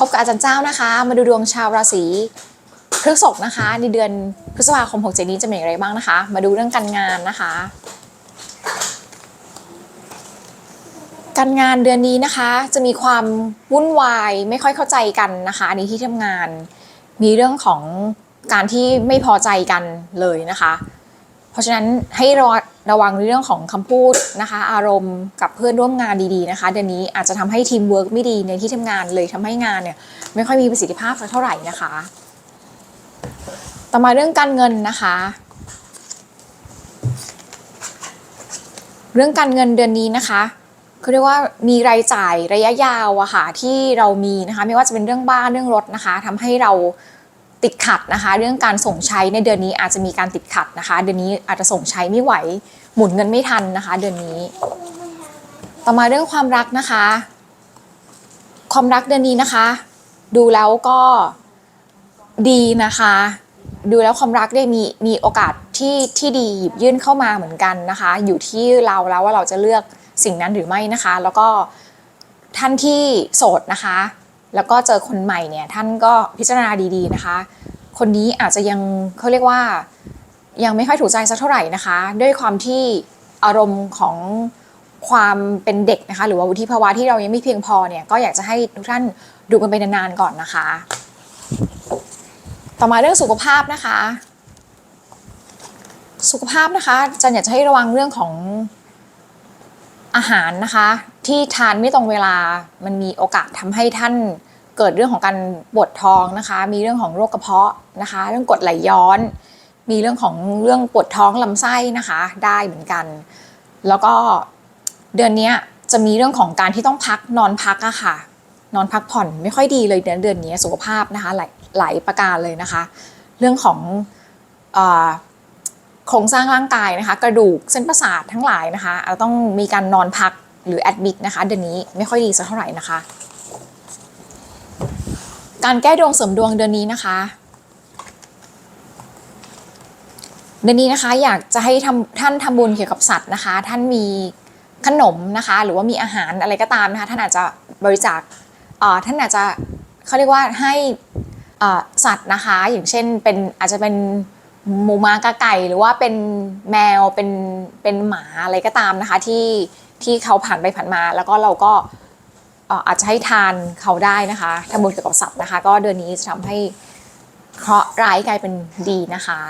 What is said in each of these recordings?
พบกับอาจารย์เจ้านะคะ มาดูดวงชาวราศีพฤษภนะคะ ในเดือนพฤษภาคม67นี้จะเป็นอย่างไรบ้างนะคะ มาดูเรื่องการงานนะคะ การงานเดือนนี้นะคะ จะมีความวุ่นวายไม่ค่อยเข้าใจกันนะคะในที่ทำงาน มีเรื่องของการที่ไม่พอใจกันเลยนะคะ เพราะฉะนั้นให้ระระวังในเรื่องของคำพูดนะคะ อารมณ์กับเพื่อนร่วมงานดีๆนะคะ เดือนนี้อาจจะทำให้ทีมเวิร์กไม่ดีในที่ทำงานเลยทำให้งานเนี่ยไม่ค่อยมีประสิทธิภาพสักเท่าไหร่นะคะ ต่อมาเรื่องการเงินนะคะ เรื่องการเงินเดือนนี้นะคะเขาเรียกว่ามีรายจ่ายระยะยาวอะค่ะที่เรามีนะคะ ไม่ว่าจะเป็นเรื่องบ้านเรื่องรถนะคะทำให้เรา ติดขัดนะคะ เรื่องการส่งใช้ในเดือนนี้อาจจะมีการติดขัดนะคะ เดือนนี้อาจจะส่งใช้ไม่ไหว หมุนเงินไม่ทันนะคะ เดือนนี้ ต่อมาเรื่องความรักนะคะ ความรักเดือนนี้นะคะ ดูแล้วก็ดีนะคะ ดูแล้วความรักได้มีมีโอกาสที่ที่ดีหยิบยื่นเข้ามาเหมือนกันนะคะ อยู่ที่เราแล้วว่าเราจะเลือกสิ่งนั้นหรือไม่นะคะ แล้วก็ท่านที่โสดนะคะ แล้วก็เจอคนใหม่เนี่ยท่านก็พิจารณาดีๆนะคะ คนนี้อาจจะยังเขาเรียกว่ายังไม่ค่อยถูกใจสักเท่าไหร่นะคะ ด้วยความที่อารมณ์ของความเป็นเด็กนะคะ หรือว่าวุฒิภาวะที่เรายังไม่เพียงพอเนี่ยก็อยากจะให้ทุกท่านดูกันไปนานๆก่อนนะคะ ต่อมาเรื่องสุขภาพนะคะ สุขภาพนะคะจันอยากจะให้ระวังเรื่องของ อาหารนะคะ ที่ทานไม่ตรงเวลามันมีโอกาสทำให้ท่านเกิดเรื่องของการปวดท้องนะคะ มีเรื่องของโรคกระเพาะนะคะ เรื่องกดไหลย้อน มีเรื่องของเรื่องปวดท้องลำไส้นะคะ ได้เหมือนกัน แล้วก็เดือนนี้จะมีเรื่องของการที่ต้องพักนอนพักอะค่ะ นอนพักผ่อนไม่ค่อยดีเลยเดือนเดือนนี้สุขภาพนะคะหลายหลายประการเลยนะคะ เรื่องของอ่อ โครงสร้างร่างกายนะคะ กระดูกเส้นประสาททั้งหลายนะคะอาต้องมีการนอนพักหรือแอดมิดนะคะเดือนนี้ไม่ค่อยดีสักเท่าไหร่นะคะ การแก้ดวงเสริมดวงเดือนนี้นะคะเดือนนี้นะคะอยากจะให้ท,ท่านทำบุญเกี่ยวกับสัตว์นะคะ ท่านมีขนมนะคะ หรือว่ามีอาหารอะไรก็ตามนะคะ ท่านอาจจะบริจาคเอ่อท่านอาจจะเขาเรียกว่าให้อ่อสัตว์นะคะ อย่างเช่นเป็นอาจจะเป็น หมูม้ากาไก่หรือว่าเป็นแมวเป็นเป็นหมาอะไรก็ตามนะคะ ที่ที่เขาผ่านไปผ่านมา แล้วก็เราก็อาจจะให้ทานเขาได้นะคะทำบุญเกี่ยวกับสัตว์นะคะ ก็เดือนนี้จะทำให้เคราะห์ร้ายกลายเป็นดีนะคะ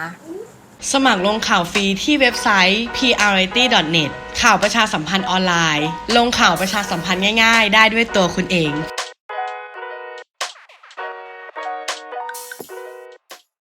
สมัครลงข่าวฟรีที่เว็บไซต์ prity.net ข่าวประชาสัมพันธ์ออนไลน์ ลงข่าวประชาสัมพันธ์ง่าย ๆ ได้ด้วยตัวคุณเอง